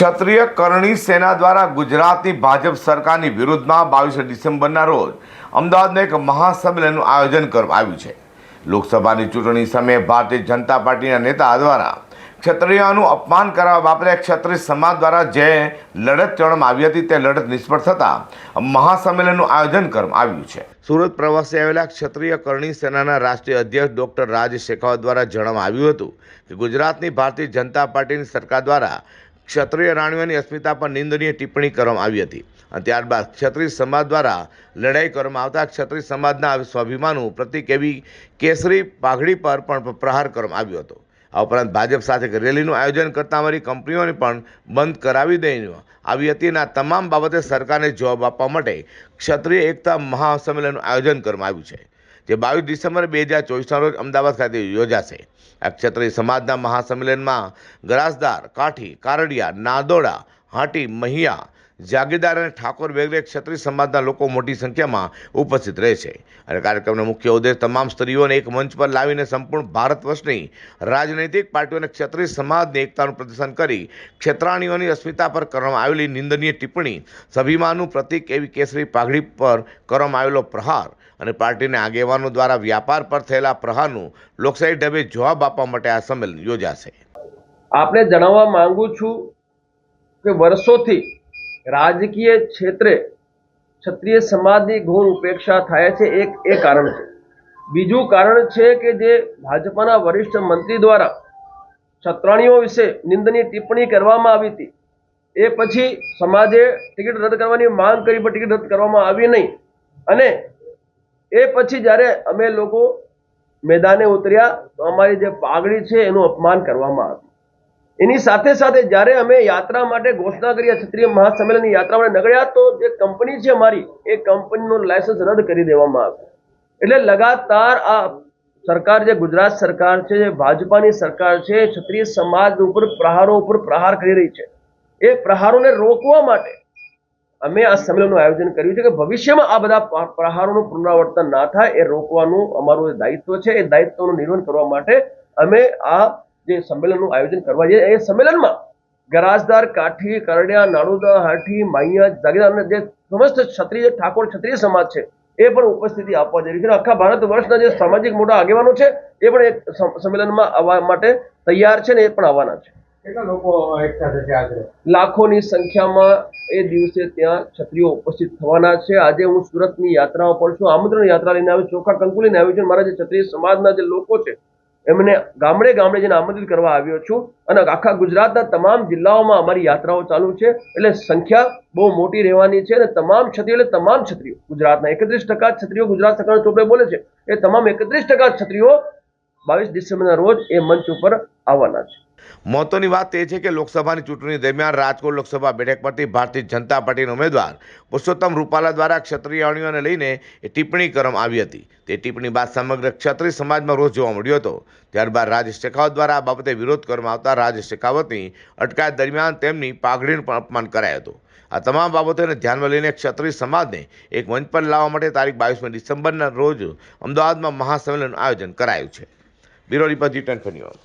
ક્ષત્રિય કરણી સેના દ્વારા ગુજરાતની ભાજપ સરકારની વિરુદ્ધમાં બાવીસ ડિસેમ્બરના રોજ અમદાવાદમાં એક મહાસંમેલનનું આયોજન કરવામાં આવ્યું છે. લોકસભાની ચૂંટણી સમયે ભારતીય જનતા પાર્ટીના નેતા દ્વારા ક્ષત્રિયોનું અપમાન કરવા બાપરે ક્ષત્રિય સમાજ દ્વારા જે લડત ચડવામાં આવી હતી તે લડત નિષ્ફળ થતાં મહાસંમેલનનું આયોજન કરવામાં આવ્યું છે. સુરત પ્રવાસે આવેલા ક્ષત્રિય કરણી સેનાના રાષ્ટ્રીય અધ્યક્ષ ડોક્ટર રાજ શેખાવત દ્વારા જણાવવામાં આવ્યું હતું કે ગુજરાતની ભારતીય જનતા પાર્ટીની સરકાર દ્વારા ક્ષત્રિય રાણીઓની અસ્મિતા પર નિંદનીય ટિપ્પણી કરવામાં આવી હતી અને ત્યારબાદ ક્ષત્રિય સમાજ દ્વારા લડાઈ કરવામાં આવતા ક્ષત્રિય સમાજના સ્વાભિમાનનું પ્રતિક એવી કેસરી પાઘડી પર પણ પ્રહાર કરવામાં આવ્યો હતો. આ ઉપરાંત ભાજપ સાથે રેલીનું આયોજન કરતા અમારી કંપનીઓને પણ બંધ કરાવી દેવામાં આવી હતી અને આ તમામ બાબતે સરકારને જવાબ આપવા માટે ક્ષત્રિય એકતા મહાસંમેલનનું આયોજન કરવામાં આવ્યું છે. જે બાવીસ ડિસેમ્બર બે હજાર ચોવીસના રોજ અમદાવાદ ખાતે યોજાશે. આ ક્ષત્રિય સમાજના મહાસંમેલનમાં ગરાસદાર, કાઠી, કારડિયા, નાદોડા, હાટી, મહિયા જાગીરદાર અને ઠાકોર વગેરે ક્ષત્રિય સમાજના લોકો મોટી સંખ્યામાં ઉપસ્થિત રહેશે અને કાર્યક્રમનો મુખ્ય ઉદ્દેશ તમામ સ્ત્રીઓને એક મંચ પર લાવીને સંપૂર્ણ ભારત વર્ષની રાજનૈતિક પાર્ટીઓને ક્ષત્રિય સમાજની એકતાનું પ્રદર્શન કરી ક્ષેત્રાણીઓની અસ્મિતા પર કરવામાં આવેલી નિંદનીય ટિપ્પણી સભિમાનું પ્રતીક એવી કેસરી પાઘડી પર કરવામાં આવેલો પ્રહાર અને પાર્ટીના આગેવાનો દ્વારા વ્યાપાર પર થયેલા પ્રહારનું લોકશાહી ઢબે જવાબ આપવા માટે આ સંમેલન યોજાશે. આપણે જણાવવા માંગુ છું કે વર્ષોથી રાજકીય ક્ષેત્રે ક્ષત્રિય સમાજની ઘોર ઉપેક્ષા થાય છે એક, એ કારણ છે. બીજું કારણ છે કે જે ભાજપના વરિષ્ઠ મંત્રી દ્વારા છત્રાણીઓ વિશે નિંદની ટિપ્પણી કરવામાં આવી હતી, એ પછી સમાજે ટિકિટ રદ કરવાની માંગ કરી, પણ ટિકિટ રદ કરવામાં આવી નહીં. અને એ પછી જ્યારે અમે લોકો મેદાને ઉતર્યા, તો અમારી જે પાઘડી છે, એનું અપમાન કરવામાં આવ્યું. એની સાથે સાથે જ્યારે અમે યાત્રા માટે ઘોષણા કરી ક્ષત્રિય મહાસંમેલનની યાત્રા માટે નીકળ્યા તો જે કંપની છે મારી, એ કંપનીનું લાયસન્સ રદ કરી દેવામાં આવ્યું. એટલે લગાતાર આ સરકાર જે ગુજરાત સરકાર છે, જે ભાજપાની સરકાર છે, ક્ષત્રિય સમાજ ઉપર પ્રહારો ઉપર પ્રહાર કરી રહી છે. એ પ્રહારોને રોકવા માટે અમે આ સંમેલનનું આયોજન કર્યું છે કે ભવિષ્યમાં આ બધા પ્રહારોનું પુનરાવર્તન ના થાય, એ રોકવાનું અમારું દાયિત્વ છે, એ દાયિત્વનું નિર્વહન કરવા માટે અમે આ જે સંમેલનનું આયોજન કરવા જઈએ એ સંમેલનમાં ગરાજદાર કાઠી કરડિયા નાડુદા હાઠી માઈયા જાગીરદાર જે સમસ્ત ક્ષત્રિય ઠાકોર ક્ષત્રિય સમાજ છે એ પણ ઉપસ્થિતિ આપવા જઈ છે. આખા ભારત વર્ષના જે સામાજિક મોટા આગેવાનો છે એ પણ એક સંમેલનમાં આવવા માટે તૈયાર છે ને એ પણ આવવાના છે. લાખોની સંખ્યામાં એ દિવસે ત્યાં ક્ષત્રિયો ઉપસ્થિત થવાના છે. આજે હું સુરતની યાત્રાઓ પર છું. આમંત્રણ યાત્રા લઈને આવ્યો ચોખા કંકુ લઈને આવ્યો છું. મારા જે ક્ષત્રિય સમાજના જે લોકો છે એમને ગામડે ગામડે જઈને આમંત્રિત કરવા આવ્યો છું અને આખા ગુજરાતના તમામ જિલ્લાઓમાં અમારી યાત્રાઓ ચાલુ છે. એટલે સંખ્યા બહુ મોટી રહેવાની છે અને તમામ ક્ષત્રિયો, એટલે તમામ ક્ષત્રિયો ગુજરાતના એકત્રીસ ટકા ક્ષત્રિયો ગુજરાત સરકાર ચોપડે બોલે છે. એ તમામ એકત્રીસ ટકા ક્ષત્રિયો બાવીસ ડિસેમ્બરના રોજ એ મંચ ઉપર આવવાના છે. મહત્વની વાત એ છે કે લોકસભાની ચૂંટણી દરમિયાન રાજકોટ લોકસભા બેઠક પરથી ભારતીય જનતા પાર્ટીના ઉમેદવાર પુરુષોત્તમ રૂપાલા દ્વારા ક્ષત્રિયાણીઓને લઈને એ ટિપ્પણી કરવામાં આવી હતી. તે ટિપ્પણી બાદ સમગ્ર ક્ષત્રિય સમાજમાં રોષ જોવા મળ્યો હતો. ત્યારબાદ રાજેશ શેખાવત દ્વારા આ બાબતે વિરોધ કરવામાં આવતા રાજેશ શેખાવતની અટકાયત દરમિયાન તેમની પાઘડીનું પણ અપમાન કરાયું હતું. આ તમામ બાબતોને ધ્યાનમાં લઈને ક્ષત્રિય સમાજને એક મંચ પર લાવવા માટે તારીખ બાવીસમી ડિસેમ્બરના રોજ અમદાવાદમાં મહાસંમેલનનું આયોજન કરાયું છે. Biroli Bhaji 10 Paniyals.